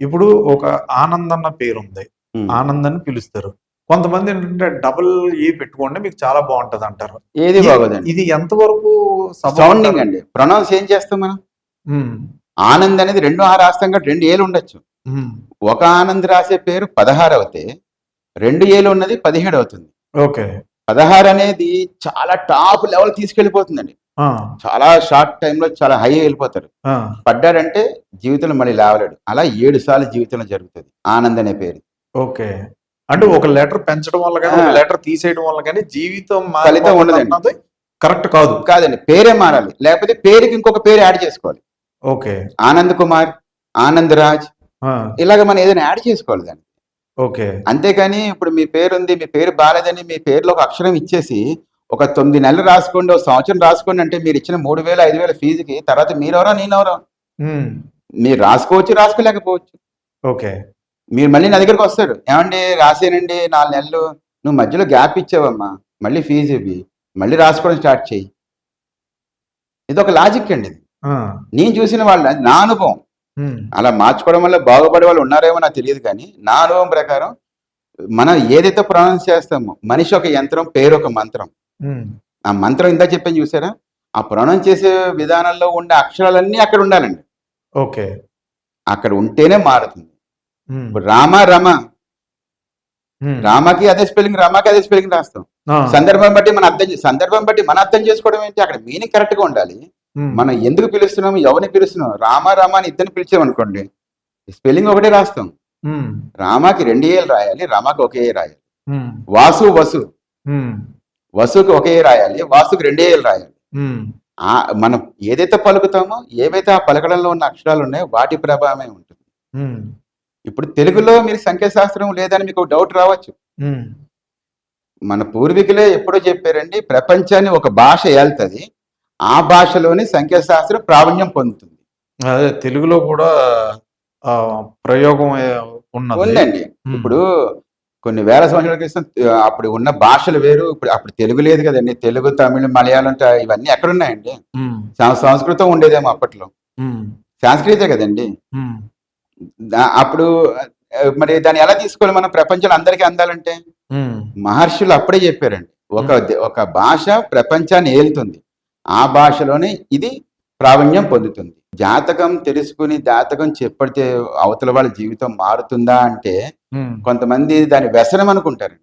ఇప్పుడు ఒక ఆనంద్ అన్న పేరు ఉంది. ఆనంద్ అని పిలుస్తారు. కొంతమంది ఏంటంటే డబుల్ ఈ పెట్టుకోండి మీకు చాలా బాగుంటది అంటారు ఏది ఇది- బాగోదండి? ఇది ఎంతవరకు సౌండింగ్? అండి. ప్రొనౌన్స్ ఏం చేస్తాం మనం? ఆనంద్ అనేది రెండు ఆ రాస్తాం కాబట్టి రెండు ఏలు ఉండొచ్చు. ఒక ఆనంద్ రాసే పేరు పదహారు అవుతే రెండు ఏలు ఉన్నది పదిహేడు అవుతుంది. ఓకే. పదహారు అనేది చాలా టాప్ లెవెల్ తీసుకెళ్ళిపోతుందండి. చాలా షార్ట్ టైంలో చాలా హై వెళ్ళిపోతారు పడ్డాడంటే జీవితంలో మళ్ళీ లేవలేడు. అలా ఏడు సార్లు జీవితంలో జరుగుతుంది. ఆనంద్ అనే పేరు. ఓకే. అంటే ఒక లెటర్ పెంచడం వల్ల కానీ. లెటర్ తీసేయడం వల్ల కానీ జీవితం ఫలితం. అన్నది కరెక్ట్ కాదు. కాదండి. పేరే మారాలి. లేకపోతే పేరుకి ఇంకొక పేరు యాడ్ చేసుకోవాలి. ఓకే. ఆనంద్ కుమార్ ఆనంద్ రాజ్ ఇలాగ మనం ఏదైనా యాడ్ చేసుకోవాలి దాన్ని. ఓకే. అంతేకాని ఇప్పుడు మీ పేరు ఉంది మీ పేరు బాగాలేదని మీ పేరులో ఒక అక్షరం ఇచ్చేసి ఒక తొమ్మిది నెలలు రాసుకోండి ఒక సంవత్సరం రాసుకోండి అంటే మీరు ఇచ్చిన మూడు వేల ఐదు వేల ఫీజుకి తర్వాత మీరెవరో నేనెవరో. మీరు రాసుకోవచ్చు రాసుకోలేకపోవచ్చు. ఓకే. మీరు మళ్ళీ నా దగ్గరకు వస్తాడు ఏమండి రాసేనండి నాలుగు నెలలు నువ్వు మధ్యలో గ్యాప్ ఇచ్చావమ్మా మళ్ళీ ఫీజు ఇవి మళ్ళీ రాసుకోవడం స్టార్ట్ చేయి. ఇది ఒక లాజిక్ అండి ఇది. నేను చూసిన వాళ్ళ నా అనుభవం. అలా మార్చుకోవడం వల్ల బాగుపడే వాళ్ళు ఉన్నారేమో నాకు తెలియదు కానీ నా అనుభవం ప్రకారం మనం ఏదైతే ప్రొనౌన్స్ చేస్తామో మనిషి ఒక యంత్రం పేరు ఒక మంత్రం. ఆ మంత్రం ఇందా చెప్పాను చూసారా? ఆ ప్రొనౌన్స్ చేసే విధానంలో ఉండే అక్షరాలన్నీ అక్కడ ఉండాలండి. ఓకే. అక్కడ ఉంటేనే మారుతుంది. ఇప్పుడు రామ రమ. రామకి అదే స్పెల్లింగ్ రామకి అదే స్పెల్లింగ్ రాస్తాం. సందర్భం బట్టి మన అర్థం సందర్భం బట్టి మన అర్థం చేసుకోవడం ఏంటి? అక్కడ మీనింగ్ కరెక్ట్గా ఉండాలి మనం ఎందుకు పిలుస్తున్నాము ఎవరిని పిలుస్తున్నాం? రామ రామ అని ఇద్దరిని పిలిచామనుకోండి స్పెల్లింగ్ ఒకటే రాస్తాం. రామాకి రెండు ఏలు రాయాలి రామాకి ఒకే ఏ రాయాలి. వాసు వసు. వసుకి ఒకే రాయాలి వాసుకి రెండే రాయాలి. మనం ఏదైతే పలుకుతామో ఏవైతే ఆ పలకడంలో ఉన్న అక్షరాలు ఉన్నాయో వాటి ప్రభావమే ఉంటుంది. ఇప్పుడు తెలుగులో మీరు సంఖ్యాశాస్త్రం లేదని మీకు డౌట్ రావచ్చు. మన పూర్వీకులే ఎప్పుడో చెప్పారండి ప్రపంచాన్ని ఒక భాష ఏళ్తుంది ఆ భాషలోని సంఖ్యాశాస్త్రం ప్రావీణ్యం పొందుతుంది. అదే తెలుగులో కూడా ప్రయోగం ఉందండి. ఇప్పుడు కొన్ని వేల సంవత్సరాల క్రితం అప్పుడు ఉన్న భాషలు వేరు ఇప్పుడు అప్పుడు తెలుగు లేదు కదండి. తెలుగు తమిళ మలయాళం ఇవన్నీ ఎక్కడున్నాయండి ఉమ్, సం- సంస్కృతం ఉండేదేమో అప్పట్లో. సంస్కృతే కదండి. అప్పుడు మరి దాన్ని ఎలా తీసుకోవాలి మనం? ప్రపంచంలో అందరికీ అందాలంటే? మహర్షులు అప్పుడే చెప్పారండి. ఒక ఒక భాష ప్రపంచాన్ని ఏలుతుంది. ఆ భాషలోనే ఇది ప్రావీణ్యం పొందుతుంది. జాతకం తెలుసుకుని జాతకం చెప్పడితే అవతల వాళ్ళ జీవితం మారుతుందా అంటే కొంతమంది దాని వ్యసనం అనుకుంటారు